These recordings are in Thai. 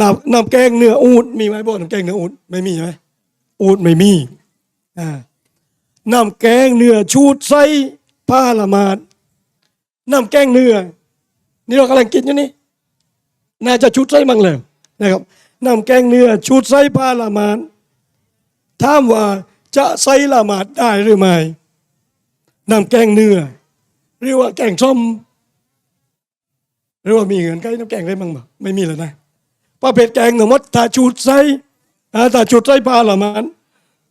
น้ำน้ำแกงเนื้ออูดมีไหมบ่น้ำแกงเนื้ออูดไม่มีใช่ไหมอูดไม่มีอ่าน้ำแกงเนื้อชูดไส้ผ้าละมาดน้ำแกงเนื้อนี่เรากำลังกินอยู่นี่น่าจะชุดไส้มั่งเลยนะครับน้ำแกงเนื้อชุดไส้ผ้าละมาดถามว่าจะใส่ละมาดได้หรือไม่น้ำแกงเนื้อหรือว่าแกงส้มหรือว่ามีเงินใกล้น้ำแกงได้บ้างบ่ไม่มีเลยนะ ประเภทแกงทั้งมดถ้าชุดใส่อ่าถ้าชุดใส่ผ้าละมาด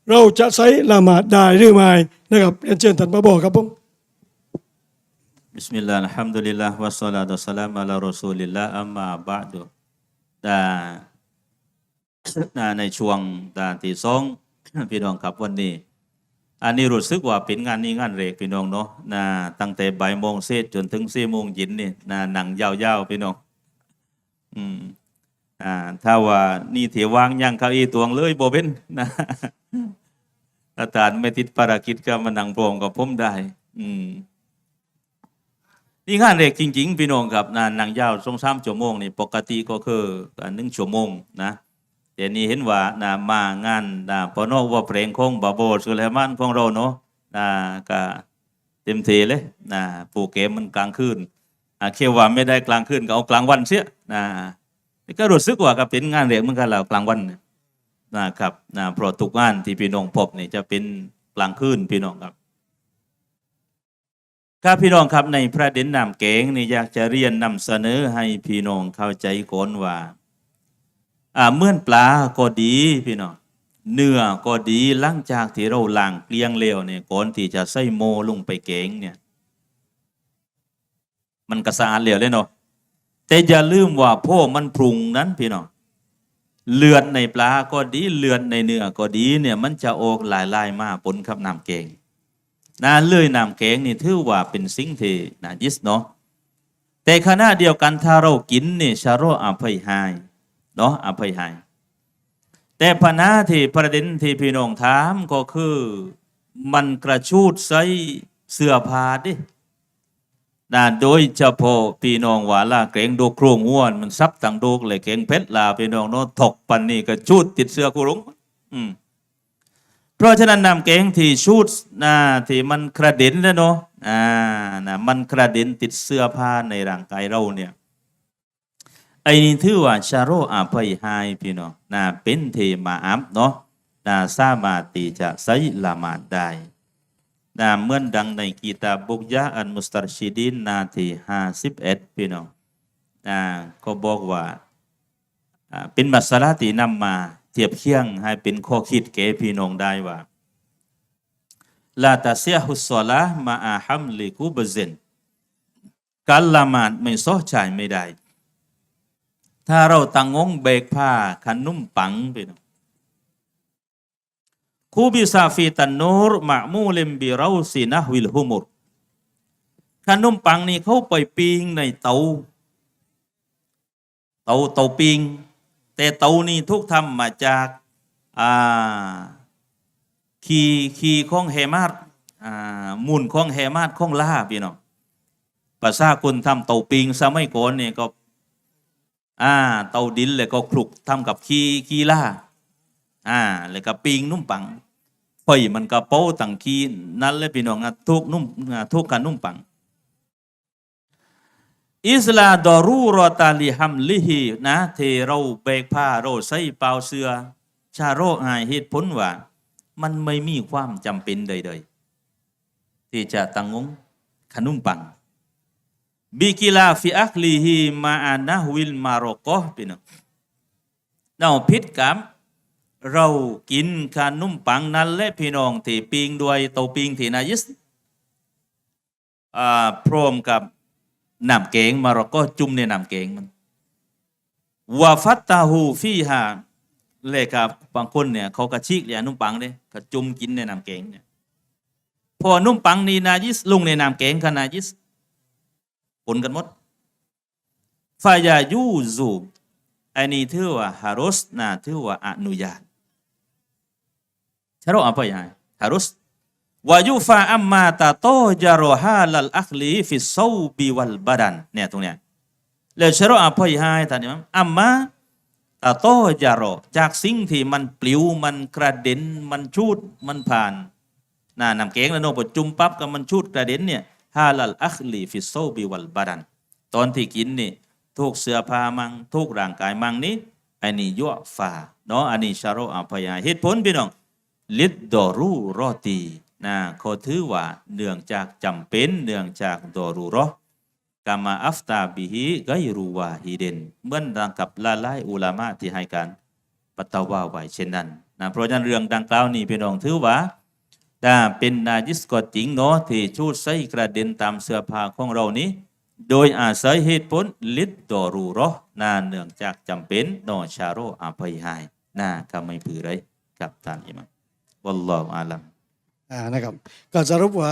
เราจะใส่ละหมาดได้หรือไม่นะครับเรียนเชิญท่านมาบอกครับผม Bismillah, Alhamdulillah, wassalatu wassalamu ala rasulillah, amma ba'du แต่แต่ในช่วงต่ที่สองพี่น้องครับวันนี้ อันนี้รู้สึกว่าเป็นงานนี้งานเรกพี่น้องเนาะนะตั้งแต่บ่ายโมงเศษจนถึงสี่โมงเย็นนี่นะหนังยาวๆพี่น้อง อืม อ่าถ้าว่านี่เถวางยังเก้าอี้ตวงเลยบ่เป็นนะอาจารย์ไม่ติดภารกิจก็มานั่งโปรงกับผมได้ อืมนี่งานเล็กจริง ๆ พี่น้องครับนานนางยาวสองสามชั่วโมงนี่ปกติก็คือหนึ่งชั่วโมงนะแต่นี่เห็นว่านะมางานนะพอนอกว่าเพลงของบาโบสุเลมานของเราเนาะนะก็เต็มทีเลยนะปูเกมมันกลางคืนอะเคว่าไม่ได้กลางคืนก็เอากลางวันเสียนะ ก็รู้สึกว่าก็เป็นงานเล็กเหมือนกันแล้วกลางวันนะครับนะเพราะทุกงานที่พี่น้องพบนี่จะเป็นกลางคืนพี่น้องครับครับพี่น้องครับในประเด็นนำเกงนี่อยากจะเรียนนำเสนอให้พี่น้องเข้าใจก่อนว่าอ่าเมื่อนปลาก็ดีพี่น้องเนื้อก็ดีหลังจากที่เราล้างเกลี้ยงแล้วเนี่ยก่อนที่จะใส่โมลงไปเกงเนี่ย มันก็สะอาดแล้วเลยเนาะ แต่อย่าลืมว่าพ่อมันปรุงนั้นพี่น้องเลือดในปลาก็ดีเลือดในเนื้อก็ดีเนี่ยมันจะออกหลายๆมาปนกับน้ำเกงนะเลื่อยนำแกงนี่ถือว่าเป็นสิ่งที่นายิสเนาะแต่ขณะเดียวกันถ้าเรากินนี่ชาโรอภัยหายเนาะอภัยหาย แต่ปัญหาที่ประเด็นที่พี่น้องถามก็คือ มันกระชูดใส่เสื้อผ้าดิ นะโดยเฉพาะพี่น้องหว่าล่าเกรงโดกโครงอ้วนมันซับต่างโดกเลยเกรงเพชรลาพี่น้องเนาะถกปันนี่กระชูดติดเสื้อกุรุงอืมเพราะฉะนั้นนำเกงที่ชูดนะที่มันกระเด็นแล้วเนาะอ่านะมันกระเด็นติดเสื้อผ้าในร่างกายเราเนี่ยไอ้นี่ถือว่าชาโรอาภัยหายพี่น้องนะเป็นเทมาอัพเนาะนะสามารถที่จะใช้ละหมาดได้ นะเหมือนดังในกีตาบุกยะอันมุสตารชิดินนาทีห้าสิบเอ็ดพี่น้องนะก็บอกว่าเป็นมัสลาที่นำมาเทียบเคียงให้เป็นข้อคิดแก่พี่น้องได้ว่าลาตาเซียฮุสซอลามาอาฮัมลิกูบเซนการละหมาดไม่ซ้อจ่ายไม่ได้ ถ้าเราตั้งงงเบกผ้าขันนุ่มปังไปน้อง คูบิซาฟีตันนูรมะมูลิมบิเราซีนะวิลฮุมุรขนุ่มปังนี่เขาไปปิงในเตาเตาเตาปิงแต่เตานี่ทุกทำมาจากอ่าขีขีของเฮมาดอ่ามูลของเฮมาดของล่าพี่น้องภาษาคนทำเตาปิงสมัยก่อนเนี่ยก็อ่าเตาดินเลยก็คลุกทำกับขีขีล่า อ่าแล้วก็ปิงนุ่มปังไปมันก็เป้ตังขีนั่นเลยพี่น้องอะทุกนุ่มทุกกันนุ่มปังอิสลาดอรูรอตาลิฮัมลิฮีนะเทเราเบกผ้าเราใส่เปล่าเสือชาโรหายเหตุผลว่า มันไม่มีความจำเป็นใดๆ ที่จะตังงงขนุ่มปังบิกิลาฟิอักลีฮีมาอานะวิลมาโรโกพี่น้องเราพิษกับ เรากินขนุ่มปังนั้นและพี่น้องที่ปิงด้วยเตาปิงที่นายิสอ่าพร้อมกับน้ำเกงมาเราก็จุ่มในน้ำเกงมันวาฟัตตาหูฟีฮาเลยครับบางคนเนี่ยเขากระชิกเลยนุ่มปังเลยก็จุ่มกินในน้ำเกงเนี่ยพอนุ่มปังนี่นายิสลงในน้ำเกงขนายิสปนกันหมดฟายายูซูอันนี้ถือว่าฮารุสนะถือว่าอนุญาต ชะโร apa ya harus วายุฟาอัมมาตาโตจารอฮาลัลอัคลีฟิสซูบิวัลบาดันเนี่ยตรงเนี้ยแล้วชะรอาอภัยให้ท่านอิหมัมอัมมาตาโตจารอจากสิ่งที่มันปลิวมันกระเด็นมันชูดมันผ่านน่านำเกงแล้วโนบจุ่มปั๊บกับมันชูดกระเด็นเนี่ยฮาลัลอัคลีฟิโซบิวัลบาดัน ตอนที่กินนี่ทุกเสื้อผ้ามังทุกร่างกายมังนี้อันนี้ยั่วฝ่าเนาะอันนี้ชาโรอภัยาเหตุผลพี่น้อง ลิดดอรูรอตีนะเขาถือว่าเนื่องจากจำเป็นเนื่องจากดอรูรอกามาอัฟตาบิฮิไกรูวาฮิเดนเหมือนดังกับลาลายอุลามะที่ให้การปัตตาวาไว้เช่นนั้นนะเพราะฉะนั้นเรื่องดังกล่าวนี้พี่น้องถือว่าถ้าเป็นนาจิสก็จริงเนาะที่ชูดใส่กระเด็นตามเสื้อผ้าของเรานี้ โดยอาศัยเหตุผลลิดดอรูรอนาเนื่องจากจำเป็นนอชาโรอาภัยหายนาก็ไม่ผือไรกับท่านอิมัม วัลลอฮุอาลัมอ่านะครับก็สรุปว่า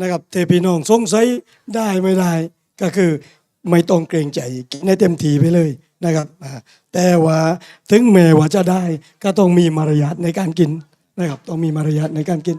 นะครับเทพี่น้องสงสัยได้ไม่ได้ ก็คือไม่ต้องเกรงใจกินให้เต็มทีไปเลยนะครับแต่ว่าถึงแม้ว่าจะได้ก็ต้องมีมารยาทในการกินนะครับต้องมีมารยาทในการกิน